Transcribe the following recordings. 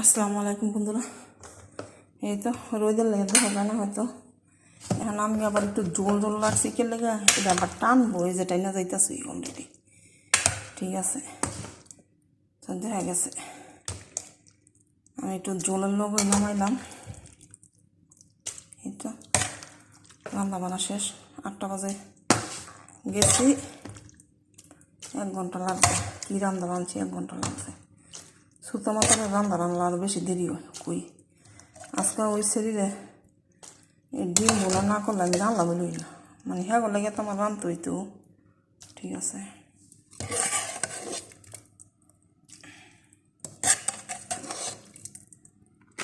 আসসালামু আলাইকুম বন্ধুরা। এই তো রোদের লেগে হবে না হয়তো। এখন আমি আবার একটু জোল জোল লাগছি কে লেগে এটা আবার টানবো, এই যেটাই না যাইতেছি অলরেডি ঠিক আছে? তো দেখা গেছে। আমি একটু জোলের লোক নামাইলাম। এই তো রান্না বান্না শেষ, আটটা বাজে। গেছি। এক ঘণ্টা লাগবে। কী রান্না বানছি এক ঘণ্টা লাগছে। সুতো মাথায় রান্না রান্না আরও বেশি দেরি হয়, কই? আজকে ওই শরীরে ডিম বোনা না করলে আমি রান্না বলি না। মানে হ্যাঁ লাগে তো আমার রান্ধতে হইতো। ঠিক আছে।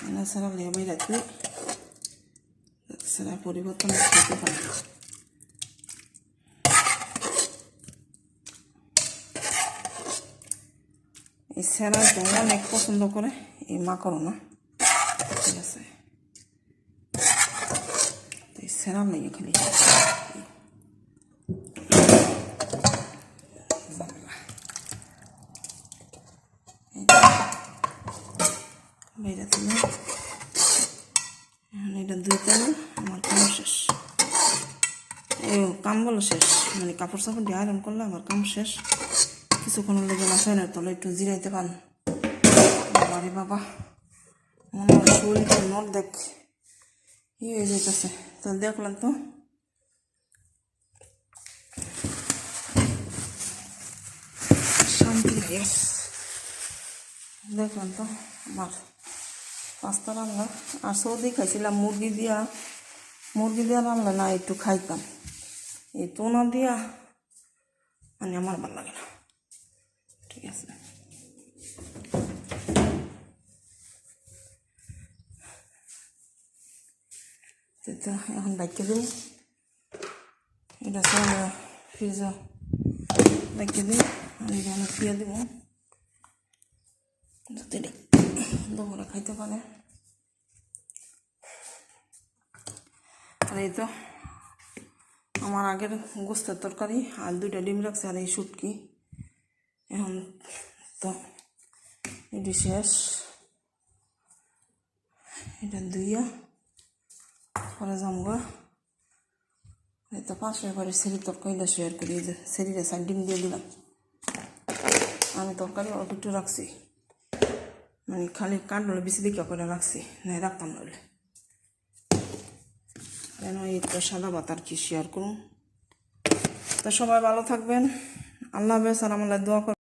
এনে সারা লেগে বেরাতে সেরা পরিবর্তন খেতে পারে। এই স্যালাডটা অনেক পছন্দ করে, এই মাকড়না। ঠিক আছে। তো এই খালি কাম বলো শেষ। মানে কাপড় চাপড় দিয়ে আয়রন করলে আমার কাম শেষ। কিছুক্ষণ লেগে না ফ্যানের তলে একটু জিরাইতে পান বাবারে বাবা নট দেখ ই হয়ে যেতেছে তো দেখলাম তো। শান্তি দেখলাম তো, আমার পাঁচটা রান্না। আর সৌদি খাইছিলাম মুরগি দিয়া। মুরগি দিয়া রান্না না, একটু খাইতাম। এই তোনা দিয়া মানে আমার ভালো লাগে না। তো এখন বাইকে দিই এটা সব ফ্রিজে বাইকে দিই আর আমি ফিরে দিব যাতে এটা খাইতে পারে আর এই তো আমার আগের গোস্তের তরকারি আর দুইটা ডিম রাখছে আর এই শুটকি এখন তো এটি শেষ এটা দুইয়া পরে জমগা এই তো পাশে এবারে সেরি তরকারিটা শেয়ার করি যে সেরিটা সাইড ডিম দিয়ে দিলাম আমি তরকারি অল্প একটু রাখছি মানে খালি কাটলে বেশি দিকে করে রাখছি না রাখতাম নইলে কেন তো সাদা ভাত আর কি শেয়ার করুন তো সবাই ভালো থাকবেন আল্লাহ হাফেজ আর আমার দোয়া